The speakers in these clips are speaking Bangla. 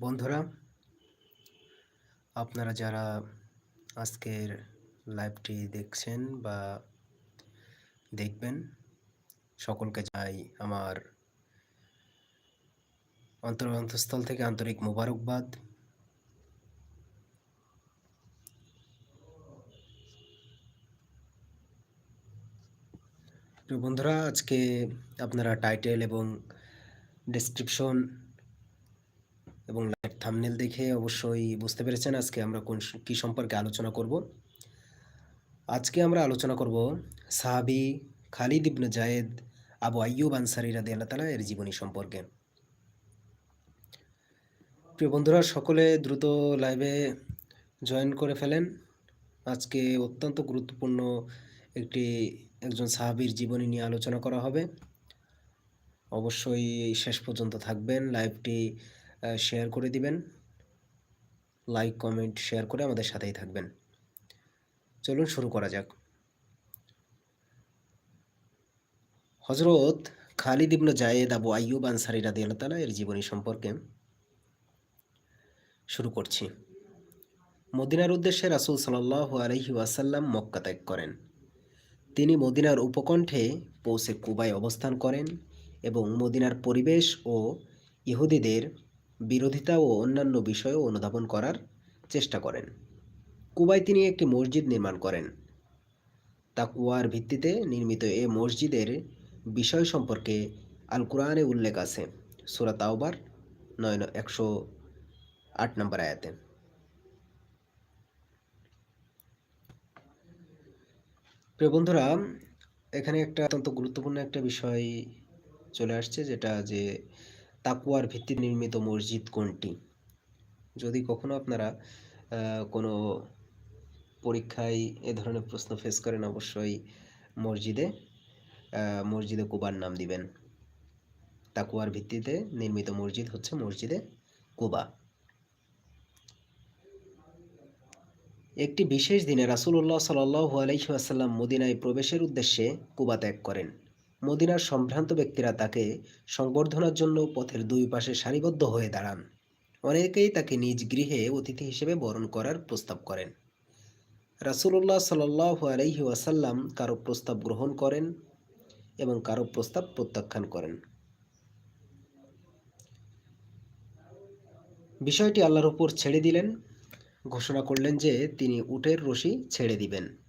বন্ধুরা, আপনারা যারা আজকের লাইভটি দেখছেন বা দেখবেন, সকলকে যাই আমার অন্তর থেকে আন্তরিক মোবারকবাদ। বন্ধুরা, আজকে আপনারা টাইটেল এবং ডেসক্রিপশন এবং থামনেল দেখে অবশ্যই বুঝতে পেরেছেন আজকে আমরা কোন কী সম্পর্কে আলোচনা করব। আজকে আমরা আলোচনা করব সাহাবি খালিদ ইবনে জায়েদ আবু আইয়ুব আনসারি রাদি আল্লাহ তালা এর জীবনী সম্পর্কে। প্রিয় বন্ধুরা, সকলে দ্রুত লাইভে জয়েন করে ফেলেন। আজকে অত্যন্ত গুরুত্বপূর্ণ একটি, একজন সাহাবির জীবনী নিয়ে আলোচনা করা হবে। অবশ্যই শেষ পর্যন্ত থাকবেন। লাইভটি শেয়ার করে দিবেন। লাইক কমেন্ট শেয়ার করে আমাদের সাথেই থাকবেন। চলুন শুরু করা যাক। হজরত খালিদ ইবনু জায়েদ আবু আইয়ুব আনসারি রাদি আল্লাহ এর জীবনী সম্পর্কে শুরু করছি। মদিনার উদ্দেশ্যে রাসুল সাল্লাহ আলহি ওয়াসাল্লাম মক্কা ত্যাগ করেন। তিনি মদিনার উপকণ্ঠে পৌঁছে কুবায় অবস্থান করেন এবং মদিনার পরিবেশ ও ইহুদিদের বিরোধিতা ও অন্যান্য বিষয়ও অনুধাবন করার চেষ্টা করেন। কুবায় তিনি একটি মসজিদ নির্মাণ করেন। তাকুয়ার ভিত্তিতে নির্মিত এ মসজিদের বিষয় সম্পর্কে আল কোরআনে উল্লেখ আছে, সুরা তাওবার নয়, একশো আট নম্বর আয়াতে। প্রিয় বন্ধুরা, এখানে একটা অত্যন্ত গুরুত্বপূর্ণ একটা বিষয় চলে আসছে, যেটা যে তাকুয়ার ভিত্তি নির্মিত মসজিদ কোনটি? যদি কখনো আপনারা কোনো পরীক্ষায় এ ধরনের প্রশ্ন ফেস করেন, অবশ্যই মসজিদে মসজিদে কুবার নাম দিবেন। তাকুয়ার ভিত্তিতে নির্মিত মসজিদ হচ্ছে মসজিদে কুবা। একটি বিশেষ দিনে রাসুল্লাহ সাল্লাহ আলহিহাসাল্লাম মদিনায় প্রবেশের উদ্দেশ্যে কুবা ত্যাগ করেন। মদিনার সম্ভ্রান্ত ব্যক্তিরা তাকে সংবর্ধনার জন্য পথের দুই পাশে সারিবদ্ধ হয়ে দাঁড়ান। অনেকেই তাকে নিজ গৃহে অতিথি হিসেবে বরণ করার প্রস্তাব করেন। রাসুল্লাহ সাল্লাহ ওয়াসাল্লাম কারও প্রস্তাব গ্রহণ করেন এবং কারও প্রস্তাব প্রত্যাখ্যান করেন। বিষয়টি আল্লাহর উপর ছেড়ে দিলেন। ঘোষণা করলেন যে তিনি উটের রশি ছেড়ে দিবেন।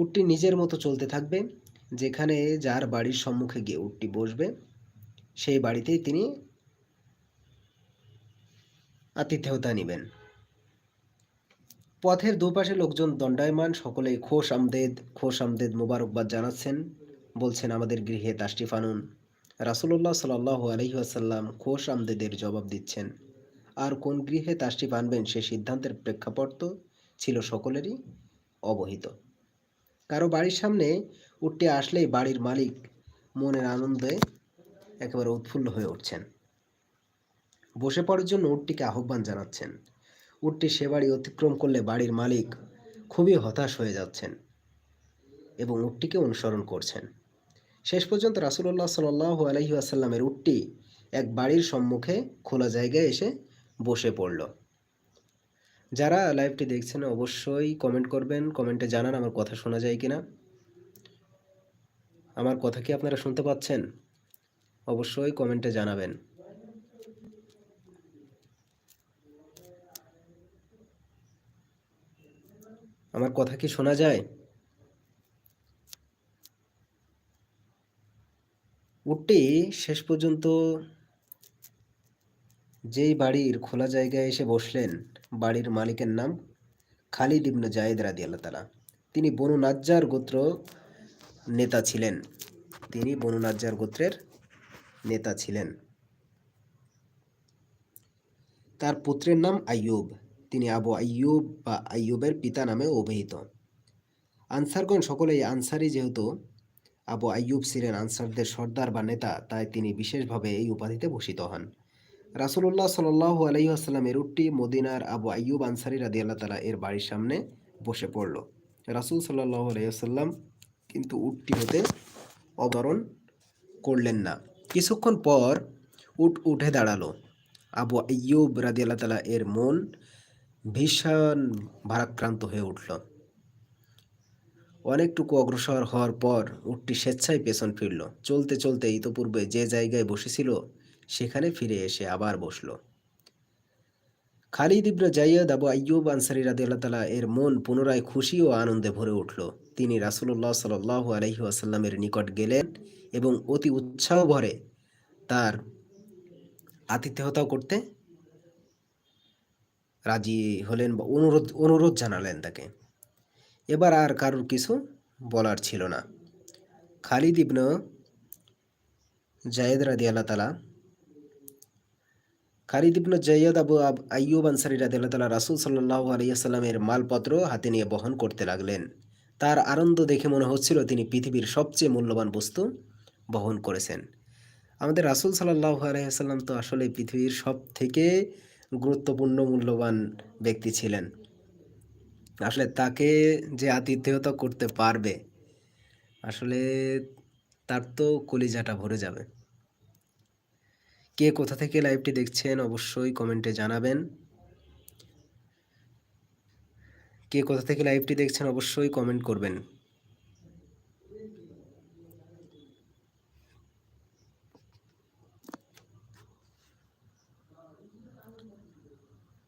উটটি নিজের মতো চলতে থাকবে, যেখানে যার বাড়ির সম্মুখে গিয়ে উটটি বসবে, সেই বাড়িতেই তিনি আতিথেয়তা নেবেন। পথের দুপাশে লোকজন দণ্ডায়মান সকলেই খোশ আমদেদ খোশ আমদেদ মোবারকবাদ জানাচ্ছেন, বলছেন, আমাদের গৃহে তাস্টিফ আনুন। রাসুল্লাহ সাল্লাহ আলহিহাসাল্লাম খোশ আমদেদের জবাব দিচ্ছেন, আর কোন গৃহে তাস্টিফ আনবেন সে সিদ্ধান্তের প্রেক্ষাপট তো ছিল সকলেরই অবহিত। কারও বাড়ির সামনে উঠতে আসলেই বাড়ির মালিক মনের আনন্দে একেবারে উৎফুল্ল হয়ে উঠছেন। বসে পড়ার জন্য উটটিকে আহ্বান জানাচ্ছেন। উটটি সে বাড়ি অতিক্রম করলে বাড়ির মালিক খুবই হতাশ হয়ে যাচ্ছেন এবং উটটিকে অনুসরণ করছেন। শেষ পর্যন্ত রাসুল্লাহ সাল আলহি আসাল্লামের উটটি এক বাড়ির সম্মুখে খোলা জায়গায় এসে বসে পড়ল। যারা লাইভটি দেখছেন, অবশ্যই কমেন্ট করবেন। কমেন্টে জানান আমার কথা শোনা যায় কিনা। আমার কথা কি আপনারা শুনতে পাচ্ছেন? অবশ্যই কমেন্টে জানাবেন। আমার কথা কি শোনা যায়? উঠটি শেষ পর্যন্ত যেই বাড়ির খোলা জায়গায় এসে বসলেন, বাড়ির মালিকের নাম খালিদ ইবনু জায়েদ রাদি আল্লাহ তালা তিনি বনু নাজ্জার গোত্র নেতা ছিলেন। তিনি বনু নাজ্জার গোত্রের নেতা ছিলেন। তার পুত্রের নাম আইয়ুব। তিনি আবু আইয়ুব বা আইয়ুবের পিতা নামে অভিহিত। আনসারগণ সকলেই আনসারি, যেহেতু আবু আইয়ুব ছিলেন আনসারদের সর্দার বা নেতা, তাই তিনি বিশেষভাবে এই উপাধিতে ভূষিত হন। রাসুল্লাহ সাল্লাহ আলহিহাস্লামের উটটি মদিনার আবু আইয়ুব আনসারি রাদি আল্লাহ তালা এর বাড়ির সামনে বসে পড়ল। রাসুল সাল্লাহ আলহিহাস্লাম কিন্তু উটটি হতে অবতরণ করলেন না। কিছুক্ষণ পর উঠ উঠে দাঁড়াল। আবু আইয়ুব রাদি আল্লাহ তালা এর মন ভীষণ ভারাক্রান্ত হয়ে উঠল। অনেকটুকু অগ্রসর হওয়ার পর উটটি স্বেচ্ছায় পেছন ফিরল। চলতে চলতে ইতোপূর্বে যে জায়গায় বসেছিল সেখানে ফিরে এসে আবার বসল। খালিদ ইবনে জাইয়াদ আবু আইয়ুব আনসারি রাদি আল্লাহ তালা এর মন পুনরায় খুশি ও আনন্দে ভরে উঠল। তিনি রাসুল্লাহ সাল আলহি আসাল্লামের নিকট গেলেন এবং অতি উৎসাহ ভরে তার আতিথ্যতা করতে রাজি হলেন বা অনুরোধ অনুরোধ জানালেন তাকে। এবার আর কারোর কিছু বলার ছিল না। খালিদ ইবন জায়েদ রাদি আল্লাহ তালা খালিদ ইবন জাইয়াদ আবু আব আইয়ুব আনসারি রাদি আল্লাহ তালা রাসুল সাল্লাহ আলিয়াল্লামের মালপত্র হাতে নিয়ে বহন করতে লাগলেন। তার আনন্দ দেখে মনে হচ্ছিল তিনি পৃথিবীর সবচেয়ে মূল্যবান বস্তু বহন করেছেন। আমাদের রাসুল সাল্লাহ আলহিহাল্লাম তো আসলে পৃথিবীর সব থেকে গুরুত্বপূর্ণ মূল্যবান ব্যক্তি ছিলেন। আসলে তাকে যে আতিথেয়তা করতে পারবে, আসলে তার তো কলিজাটা ভরে যাবে। কে কোথা থেকে লাইভটি দেখছেন অবশ্যই কমেন্টে জানাবেন। কে কোথা থেকে লাইভটি দেখছেন অবশ্যই কমেন্ট করবেন।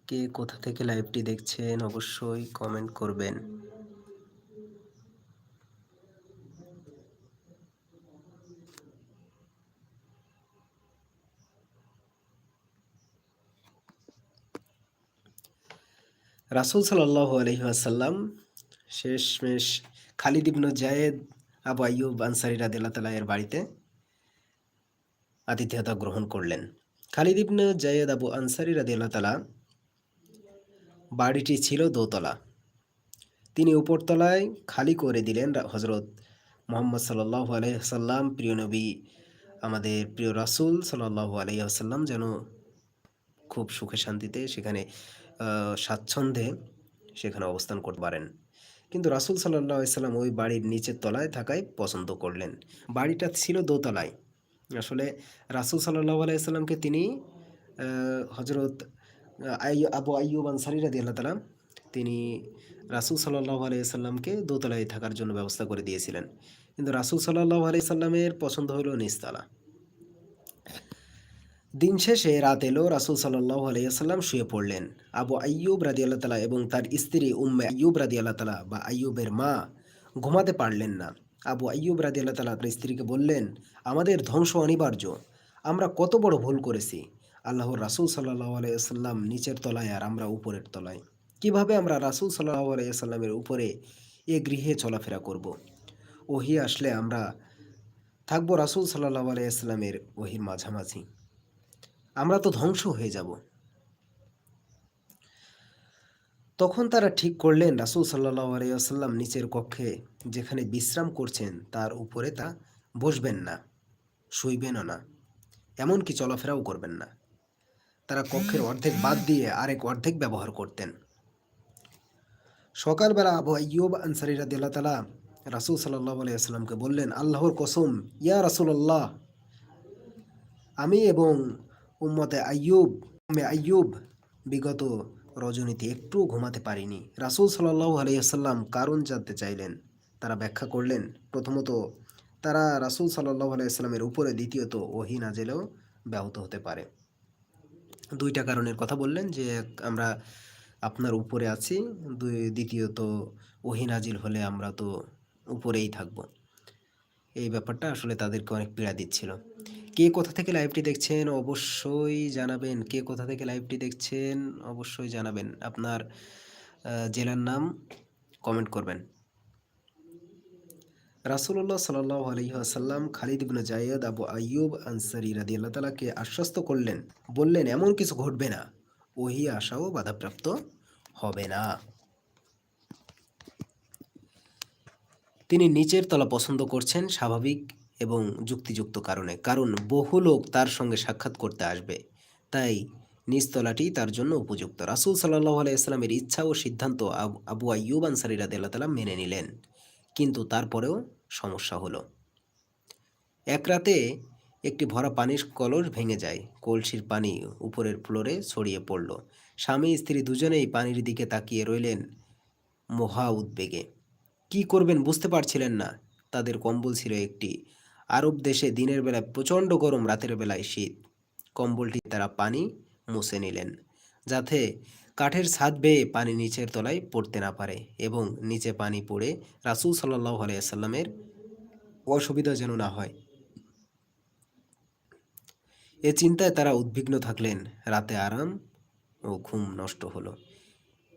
কে কোথা থেকে লাইভটি দেখছেন অবশ্যই কমেন্ট করবেন। রাসুল সাল্লাহ আলহিহাসাল্লাম শেষমেশ খালিদ ইবনু জায়েদ আবু আইয়ুব আনসারি রাদিল্লা এর বাড়িতে আতিথেয়তা গ্রহণ করলেন। খালিদ ইবনু জায়েদ আবু আনসারি রাদিল্লা তালা বাড়িটি ছিল দোতলা। তিনি উপরতলায় খালি করে দিলেন হজরত মোহাম্মদ সাল্লাহ আলহিহাসাল্লাম প্রিয় নবী, আমাদের প্রিয় রাসুল সাল্লাহ আলহিহাসাল্লাম যেন খুব সুখে শান্তিতে সেখানে স্বাচ্ছন্দ্যে সেখানে অবস্থান করতে পারেন। কিন্তু রাসুল সাল্লাহ সাল্লাম ওই বাড়ির নিচের তলায় থাকায় পছন্দ করলেন। বাড়িটা ছিল দোতলায়। আসলে রাসুল সাল্লাহ আলাইসাল্লামকে তিনি হজরত আবু আইয়ুব আনসারি রাদি আল্লাহ তালা তিনি রাসুল সাল্লাহ আলাইসাল্লামকে দোতলায় থাকার জন্য ব্যবস্থা করে দিয়েছিলেন। কিন্তু রাসুল সাল্লাহ আলাইসাল্লামের পছন্দ হলো নিস্তালা দিন শেষে রাত এলো রাসুল সাল্লাহ আলাইসাল্লাম শুয়ে পড়লেন। আবু আইয়ুব রাদি আল্লাহ তালা এবং তার স্ত্রী উম্মে আইয়ুব রাদি আল্লাহ তালা বা আইয়ুবের মা ঘুমাতে পারলেন না। আবু আইয়ুব রাদি আল্লাহ তালা তার স্ত্রীকে বললেন, আমাদের ধ্বংস অনিবার্য। আমরা কত বড় ভুল করেছি। আল্লাহর রাসুল সাল্লাহ আলাইসাল্লাম নিচের তলায় আর আমরা উপরের তলায়। কীভাবে আমরা রাসুল সাল্লাহ আলাইসাল্লামের উপরে এ গৃহে চলাফেরা করব। ওহি আসলে আমরা থাকব রাসুল সাল্লাহ আলাইসাল্লামের ওহির মাঝামাঝি। আমরা তো ধ্বংস হয়ে যাব। তখন তারা ঠিক করলেন, রাসুল সাল্লাহ আলাইসাল্লাম নিচের কক্ষে যেখানে বিশ্রাম করছেন, তার উপরে তা বসবেন না, শুইবেনও না, এমনকি চলাফেরাও করবেন না। তারা কক্ষের অর্ধেক বাদ দিয়ে আরেক অর্ধেক ব্যবহার করতেন। সকালবেলা আবু আইয়ুব আনসারি রাদিল্লা তালা রাসুল সাল্লাহ আলাইসাল্লামকে বললেন, আল্লাহর কসম, ইয়া রাসুল্লাহ আমি এবং উম্মতে আইয়ুব আইয়ুব, বিগত রজনীতে একটু ঘুমাতে পারিনি। রাসুল সাল্লাহ আলাইসাল্লাম কারণ জানতে চাইলেন, তারা ব্যাখ্যা করলেন, প্রথমত তারা রাসুল সাল্লাহ আলাইসাল্লামের উপরে, দ্বিতীয়ত ওহি নাজেলেও ব্যাহত হতে পারে। দুইটা কারণের কথা বললেন যে আমরা আপনার উপরে আছি, দুই, দ্বিতীয়ত ওহি নাজিল হলে আমরা তো উপরেই থাকব। এই ব্যাপারটা আসলে তাদেরকে অনেক পীড়া দিচ্ছিল। কে কোথা থেকে লাইভটি দেখছেন অবশ্যই জানাবেন। কে কোথা থেকে লাইভটি দেখছেন অবশ্যই জানাবেন। আপনার জেলার নাম কমেন্ট করবেন। রাসুল্লাহ সাল্লাহ আলহিহাসাল্লাম খালিদ ইবনে জায়দ আবু আইয়ুব আনসারি রাদি আল্লাহ তালাকে আশ্বস্ত করলেন, বললেন, এমন কিছু ঘটবে না। ওহি আশাও বাধাপ্রাপ্ত হবে না। তিনি নিচের তলা পছন্দ করছেন, স্বাভাবিক এবং যুক্তিযুক্ত কারণে। কারণ বহু লোক তার সঙ্গে সাক্ষাৎ করতে আসবে। তাই নিচতলাটি তার জন্য উপযুক্ত। রাসুল সাল্লাহ আলাইসলামের ইচ্ছা ও সিদ্ধান্ত আবু আইয়ুব আনসারিরা দেল্লা তালা মেনে নিলেন। কিন্তু তারপরেও সমস্যা হলো। এক রাতে একটি ভরা পানির কলস ভেঙে যায়। কলসির পানি উপরের ফ্লোরে ছড়িয়ে পড়ল। স্বামী, স্ত্রী দুজনেই পানির দিকে তাকিয়ে রইলেন মহা উদ্বেগে। কি করবেন বুঝতে পারছিলেন না। তাদের কম্বল ছিল একটি আরব দেশে দিনের বেলায় প্রচণ্ড গরম, রাতের বেলায় শীত। কম্বলটি তারা পানি মুছে নিলেন, যাতে কাঠের ছাদ বেয়ে পানি নিচের তলায় পড়তে না পারে এবং নিচে পানি পড়ে রাসূল সাল্লাহ আলাইসাল্লামের অসুবিধা যেন না হয়। এ চিন্তায় তারা উদ্বিগ্ন থাকলেন, রাতে আরাম ও ঘুম নষ্ট হলো।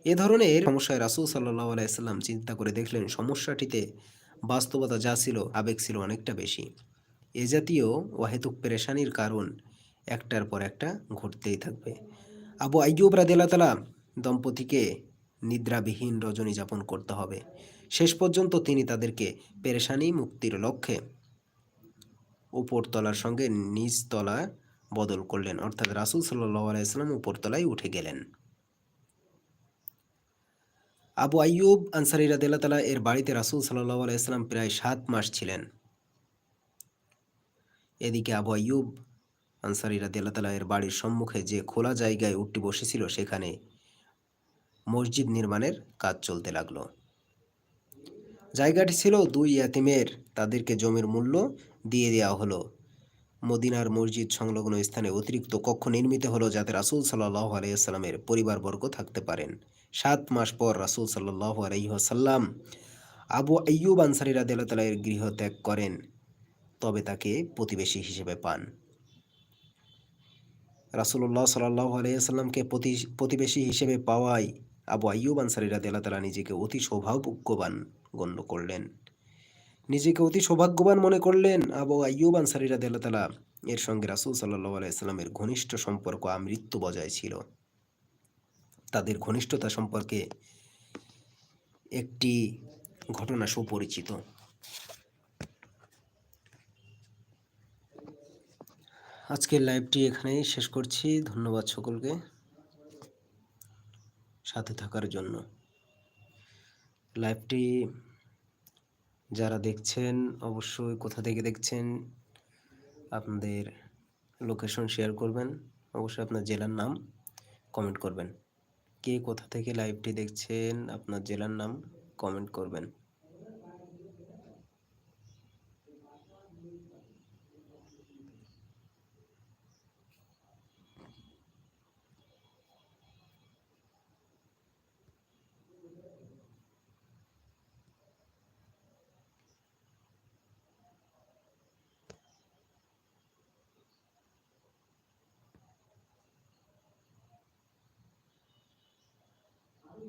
এ ধরনের সমস্যায় রাসূল সাল্লাহ আলাইসাল্লাম চিন্তা করে দেখলেন, সমস্যাটিতে বাস্তবতা যা ছিল, আবেগ ছিল অনেকটা বেশি। এ জাতীয় অহেতুক পেরেশানির কারণ একটার পর একটা ঘটতেই থাকবে। আবু আইয়ুব রাদিয়াল্লাহু দম্পতিকে নিদ্রাবিহীন রজনী যাপন করতে হবে। শেষ পর্যন্ত তিনি তাদেরকে পেরেশানি মুক্তির লক্ষ্যে উপরতলার সঙ্গে নিচতলা বদল করলেন। অর্থাৎ রাসূল সাল্লাহ আলাইসাল্লাম উপরতলায় উঠে গেলেন। আবু আইয়ুব আনসারি তাআলা এর বাড়িতে রাসূল সাল্লাহ আলাইসাল্লাম প্রায় সাত মাস ছিলেন। এদিকে আবু আইয়ুব আনসারি তাআলা এর বাড়ির সম্মুখে যে খোলা জায়গায় উঠটি বসেছিল, সেখানে মসজিদ নির্মাণের কাজ চলতে লাগল। জায়গাটি ছিল দুই ইয়াতিমের, তাদেরকে জমির মূল্য দিয়ে দেওয়া হলো। মদিনার মসজিদ সংলগ্ন স্থানে অতিরিক্ত কক্ষ নির্মিত হলো যাতে রাসূল সাল্লাহ আলাইসাল্লামের পরিবারবর্গ থাকতে পারেন। সাত মাস পর রাসূল সাল্লাহ আলাইসাল্লাম আবু আইয়ুব আনসারি এর গৃহ ত্যাগ করেন, তবে তাকে প্রতিবেশী হিসেবে পান। রাসূলুল্লাহ সাল্লাহ আলাইসাল্লামকে প্রতিবেশী হিসেবে পাওয়ায় আবু আইয়ুব আনসারি রাদিয়াল্লাহু তাআলা নিজেকে অতি সৌভাগ্যবান গণ্য করলেন। নিজেকে অতি সৌভাগ্যবান মনে করলেন আবু আইয়ুব আনসারি রাদিয়াল্লাহু তাআলা। এর সঙ্গে রাসূল সাল্লাল্লাহু আলাইহি সাল্লামের ঘনিষ্ঠ সম্পর্ক আমৃত্যু বজায় ছিল। তাদের ঘনিষ্ঠতা সম্পর্কে একটি ঘটনা সুপরিচিত। আজকের লাইভটি এখানেই শেষ করছি। ধন্যবাদ সকলকে সাথে থাকার জন্য। লাইভটি যারা দেখছেন, অবশ্যই কোথা থেকে দেখছেন, আপনাদের লোকেশন শেয়ার করবেন। অবশ্যই আপনার জেলার নাম কমেন্ট করবেন। কে কোথা থেকে লাইভটি দেখছেন আপনার জেলার নাম কমেন্ট করবেন।